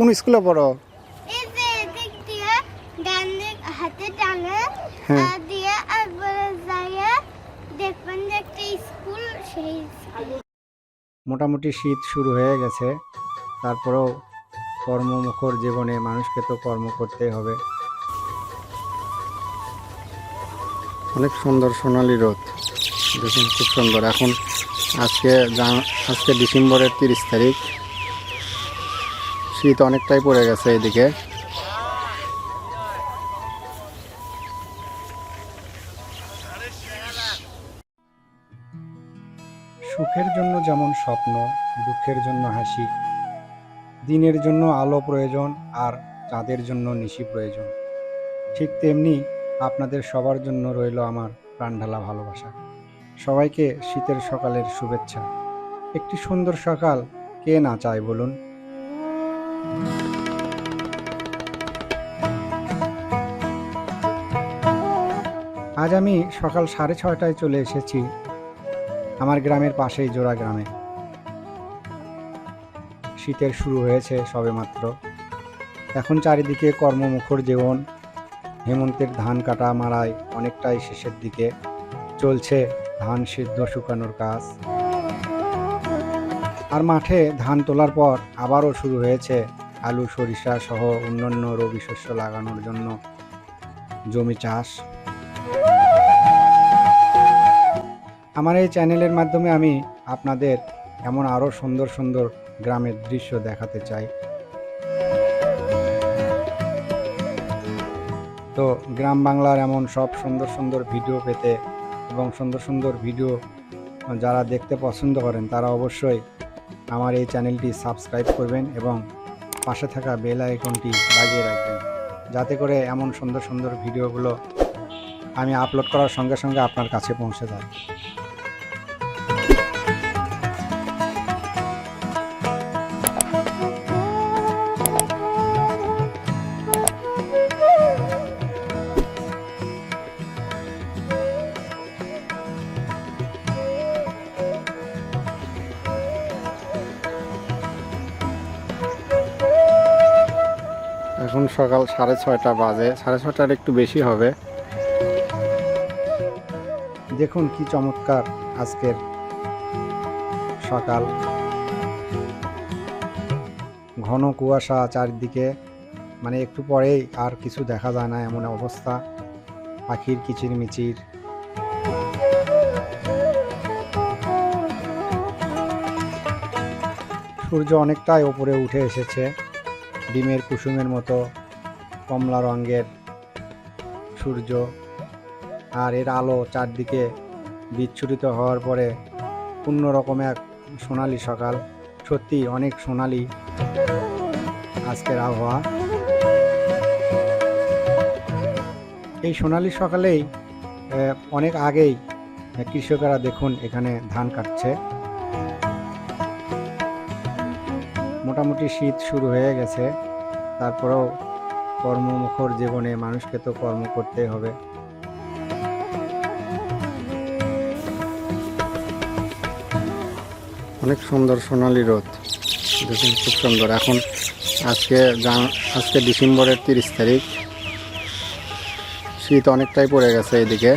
কোন স্কুলে পড়ো? হাতে হ্যাঁ। দিয়ে একবারে যাইয়ে দেখবেন যে একটা স্কুল সেই মোটামুটি শীত শুরু হয়ে গেছে তারপরেও কর্মমুখর জীবনে মানুষকে তো কর্ম করতেই হবে। অনেক সুন্দর সোনালি রোদ দেখুন খুব সুন্দর। এখন আজকে জান- আজকে ডিসেম্বরের তিরিশ তারিখ শীত অনেকটাই পড়ে গেছে এদিকে। সুখের জন্য যেমন স্বপ্ন, দুঃখের জন্য হাসি, দিনের জন্য আলো প্রয়োজন আর চাঁদের জন্য নিশি প্রয়োজন। ঠিক তেমনি আপনাদের সবার জন্য রইল আমার প্রাণঢালা ভালোবাসা। সবাইকে শীতের সকালের শুভেচ্ছা। একটি সুন্দর সকাল কে না চায় বলুন? আজ আমি সকাল সাড়ে ছয়টায় চলে এসেছি আমার গ্রামের পাশেই জোড়া গ্রামে। শীতের শুরু হয়েছে সবেমাত্র। এখন চারিদিকে কর্মমুখর জীবন হেমন্তের ধান কাটা মারাই অনেকটাই শেষের দিকে চলছে ধান সিদ্ধ শুকানোর কাজ। আর মাঠে ধান তোলার পর আবারও শুরু হয়েছে আলু, সরিষা সহ অন্যান্য রবি শস্য লাগানোর জন্য জমি চাষ। আমার এই চ্যানেলের মাধ্যমে আমি আপনাদের এমন আরও সুন্দর সুন্দর গ্রামের দৃশ্য দেখাতে চাই। তো গ্রাম বাংলার এমন সব সুন্দর সুন্দর ভিডিও পেতে এবং সুন্দর সুন্দর ভিডিও যারা দেখতে পছন্দ করেন তারা অবশ্যই আমার এই চ্যানেলটি সাবস্ক্রাইব করবেন এবং পাশে থাকা বেল আইকনটি বাজিয়ে রাখবেন। যাতে করে এমন সুন্দর সুন্দর ভিডিওগুলো আমি আপলোড করার সঙ্গে সঙ্গে আপনার কাছে পৌঁছে যায়। সকাল সাড়ে ছয়টা বাজে, সাড়ে ছয়টার একটু বেশি হবে। দেখুন কি চমৎকার আজকের সকাল। ঘন কুয়াশা চারিদিকে মানে একটু পরেই আর কিছু দেখা যায় না এমন অবস্থা। পাখির কিচির মিচির সূর্য অনেকটাই ওপরে উঠে এসেছে, ডিমের কুসুমের মতো। কমলা রঙের সূর্য আর এর আলো চারদিকে বিচ্ছুরিত হওয়ার পরে পূর্ণ রকম এক সোনালি সকাল। সত্যি অনেক সোনালি আজকের আবহাওয়া। এই সোনালি সকালেই অনেক আগেই কৃষকেরা দেখুন এখানে ধান কাটছে। মোটামুটি শীত শুরু হয়ে গেছে। তারপরেও কর্মমুখর জীবনে মানুষকে তো কর্ম করতেই হবে। অনেক সুন্দর সোনালি রোদ দেখুন খুব সুন্দর। এখন আজকে আজকে ডিসেম্বরের তিরিশ তারিখ। শীত অনেকটাই পড়ে গেছে এদিকে।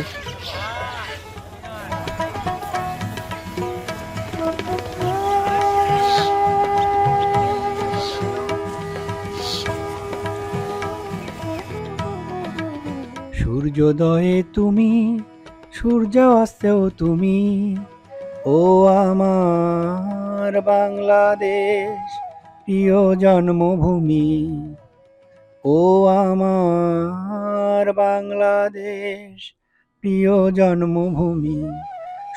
সূর্যোদয়ে তুমি, সূর্য অস্তেও তুমি। ও আমার বাংলাদেশ, প্রিয় জন্মভূমি। ও আমার বাংলাদেশ, প্রিয় জন্মভূমি।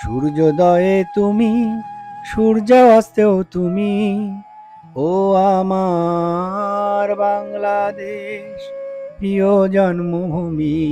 সূর্যোদয়ে তুমি, সূর্য অস্তেও তুমি। ও আমার বাংলাদেশ, প্রিয় জন্মভূমি।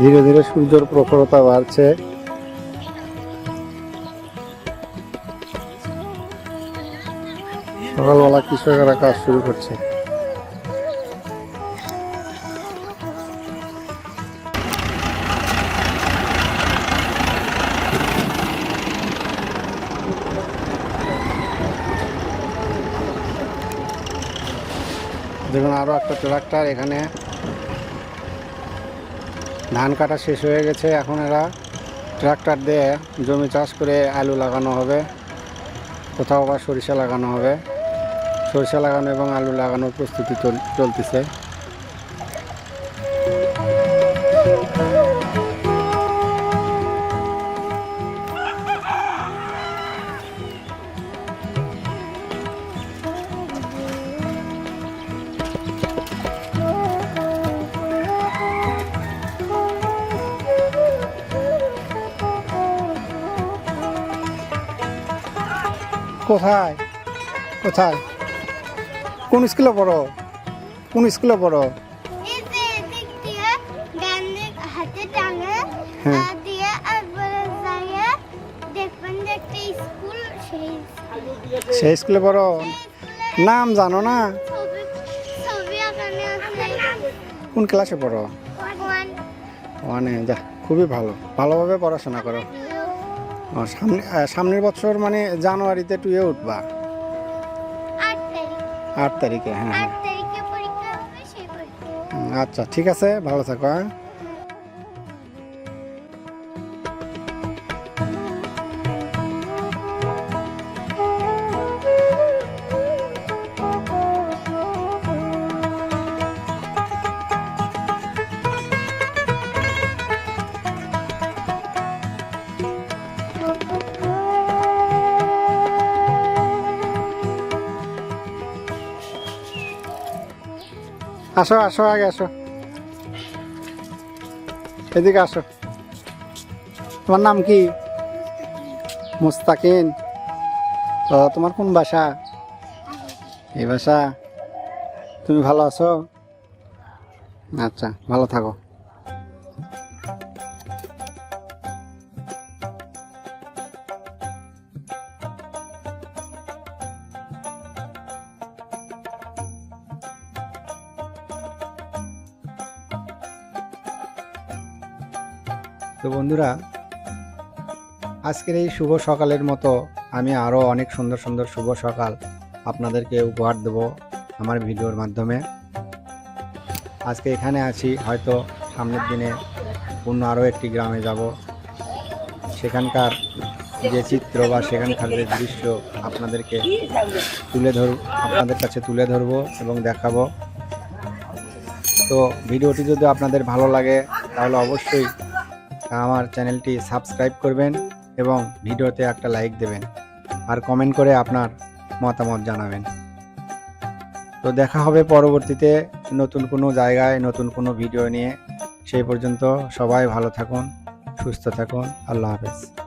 ধীরে ধীরে সূর্যের প্রখরতা বাড়ছে। সকালবেলা কৃষকেরা কাজ শুরু করছে। দেখুন, আরও একটা ট্রাক্টর এখানে। ধান কাটা শেষ হয়ে গেছে, এখন এরা ট্রাক্টর দিয়ে জমি চাষ করে আলু লাগানো হবে, কোথাও বা সরিষা লাগানো হবে। সরিষা লাগানো এবং আলু লাগানোর প্রস্তুতি চল- চলতেছে। কোথায়? কোথায়? কোন স্কুলে পড়ো? কোন স্কুলে পড়ো? হ্যাঁ। সেই স্কুলে। পড়ো? নাম জানো না? কোন ক্লাসে পড়ো? ওয়ান যা খুবই ভালো। ভালোভাবে পড়াশোনা করো। সামনে সামনের বছর মানে জানুয়ারিতে টুয়ে উঠবা। আট তারিখ। হ্যাঁ হ্যাঁ। আচ্ছা ঠিক আছে ভালো থাকো হ্যাঁ। আসো আসো, আগে আসো। এদিকে আসো। তোমার নাম কি? মুস্তাকিন। তোমার কোন বাসা? এই বাসা। তুমি ভালো আছো? আচ্ছা ভালো থাকো। তো বন্ধুরা, আজকের এই শুভ সকালের মতো আমি আরও অনেক সুন্দর সুন্দর শুভ সকাল আপনাদেরকে উপহার দেব আমার ভিডিওর মাধ্যমে। আজকে এখানে আছি, হয়তো সামনের দিনে অন্য আরও একটি গ্রামে যাব। সেখানকার যে চিত্র বা সেখানকার যে দৃশ্য আপনাদেরকে তুলে ধর, আপনাদের কাছে তুলে ধরবো এবং দেখাবো। তো ভিডিওটি যদি আপনাদের ভালো লাগে, তাহলে অবশ্যই আমার চ্যানেলটি সাবস্ক্রাইব করবেন এবং ভিডিওতে একটা লাইক দেবেন আর কমেন্ট করে আপনার মতামত জানাবেন। তো দেখা হবে পরবর্তীতে নতুন কোনো জায়গায়, নতুন কোনো ভিডিও নিয়ে। সেই পর্যন্ত সবাই ভালো থাকুন, সুস্থ থাকুন। আল্লাহ হাফেজ।